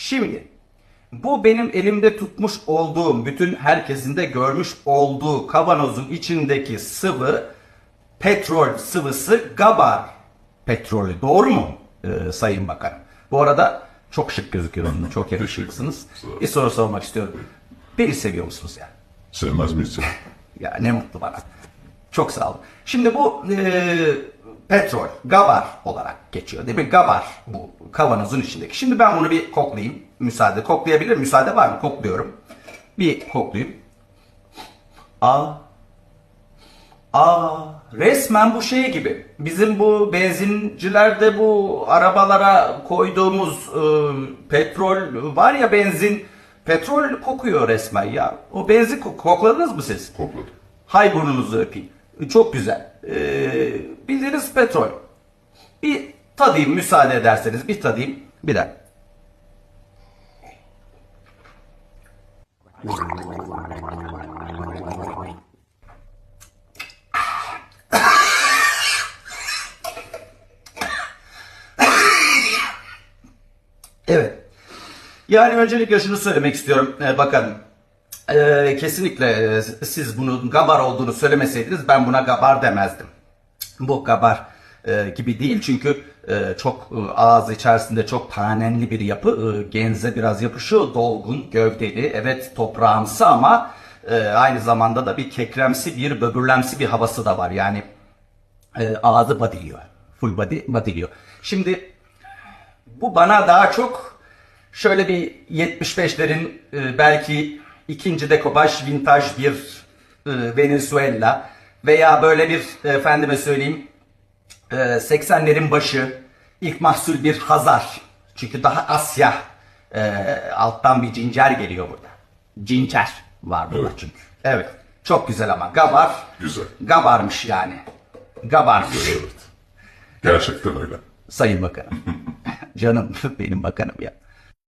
Şimdi bu benim elimde tutmuş olduğum, bütün herkesin de görmüş olduğu kavanozun içindeki sıvı petrol sıvısı gabar petrolü. Doğru mu e, Sayın Bakan? Bu arada çok şık gözüküyorsunuz. Çok yakışıklısınız. Bir soru sormak istiyorum. Beni seviyor musunuz yani? Sevmez miyiz ya? Ya ne mutlu bana. Çok sağ olun. Şimdi bu e, petrol, gabar olarak geçiyor değil mi? Gabar bu kavanozun içindeki. Şimdi ben bunu bir koklayayım. Müsaade. Koklayabilir Müsaade var mı? Kokluyorum. Bir koklayayım. Aa. Aa, resmen bu şey gibi. Bizim bu benzincilerde bu arabalara koyduğumuz e, petrol var ya benzin. Petrol kokuyor resmen ya. O benzin kok- kokladınız mı siz? Kokladım. Hay burnunuzu öpeyim. Çok güzel. Ee, bildiğiniz petrol. Bir tadayım müsaade ederseniz. Bir tadayım. Bir dakika. Evet. Yani öncelikle şunu söylemek istiyorum e, bakanım. E, kesinlikle e, siz bunun gabar olduğunu söylemeseydiniz ben buna gabar demezdim. Bu gabar e, gibi değil çünkü e, çok e, ağız içerisinde çok tanenli bir yapı. E, genze biraz yapışıyor. Dolgun, gövdeli, evet toprağımsı ama e, aynı zamanda da bir kekremsi bir böbürlemsi bir havası da var. Yani e, ağzı badiliyor. Full body badiliyor. Şimdi bu bana daha çok şöyle bir 75'lerin e, belki ikinci dekopaj vintaj bir e, Venezuela veya böyle bir efendime söyleyeyim e, 80'lerin başı ilk mahsul bir Hazar. Çünkü daha Asya e, alttan bir cincer geliyor burada. Cincer var burada Evet. çünkü. Evet. Çok güzel ama gabar. Güzel. Gabarmış yani. Gabarmış. Evet. Gerçekten öyle. Sayın Bakanım. Canım benim bakanım ya.